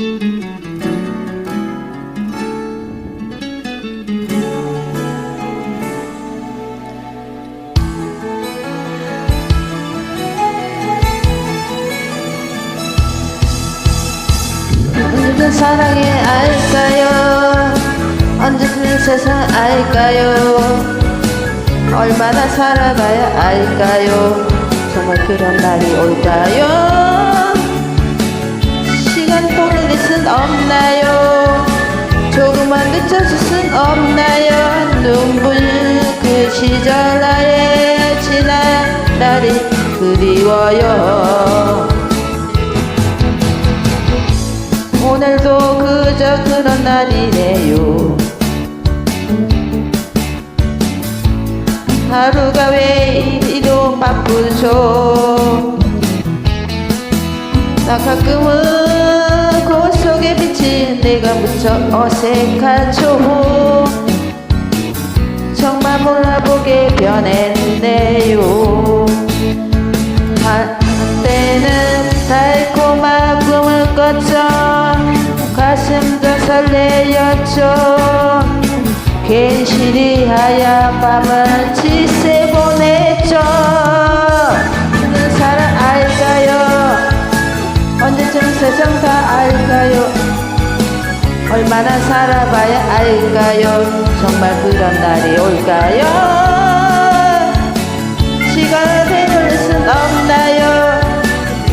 언제든 사랑에 알까요? 언제든 세상 알까요? 얼마나 살아가야 알까요? 정말 그런 날이 올까요? 없나요? 조금만 늦춰줄 순 없나요? 눈물 그 시절 나의 지난 날이 그리워요 오늘도 그저 그런 날이네요 하루가 왜 이리도 바쁘죠 나 가끔은 속에 비친 내가 무척 어색하죠 정말 몰라보게 변했네요. 한때는 달콤한 꿈을 꿨죠 가슴도 설레였죠. 괜시리 하얀 밤을 지새 보냈죠. 그 사람 알까요? 언제쯤 세상 다 알까요? 얼마나 살아봐야 알까요? 정말 그런 날이 올까요? 시간을 되돌릴 순 없나요?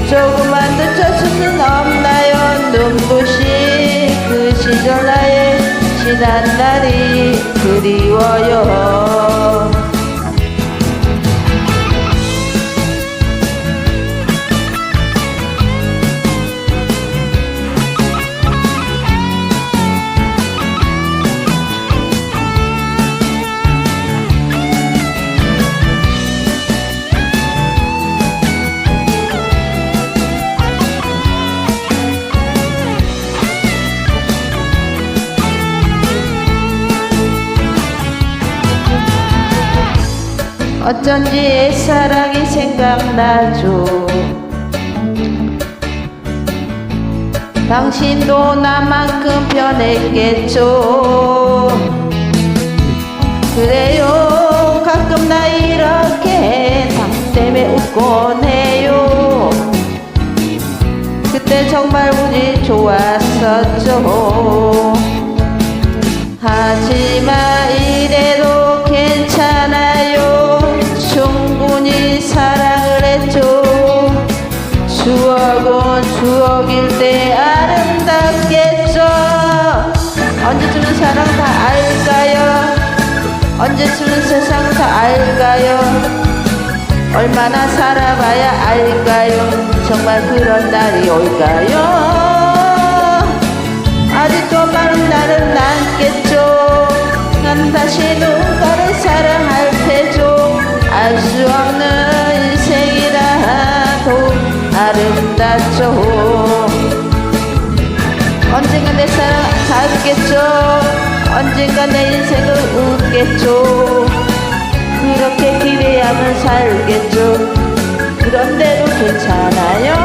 조금만 늦춰줄 순 없나요? 눈부신 그 시절 나의 지난 날이 그리워요 어쩐지 옛사랑이 생각나죠. 당신도 나만큼 변했겠죠. 그래요. 가끔 나 이렇게 당 때문에 웃곤 해요. 그때 정말 우리 좋았었죠. 하지만 사랑 다 알까요? 언제쯤은 세상 다 알까요? 얼마나 살아봐야 알까요? 정말 그런 날이 올까요? 아직도 많은 날은 남겠죠. 난 다시 누군가를 사랑할 테죠. 알 수 없는 인생이라도 아름답죠. 언젠가 내 사랑 닿겠죠? 언젠가 내 인생을 웃겠죠? 그렇게 기대하면 살겠죠? 그런데도 괜찮아요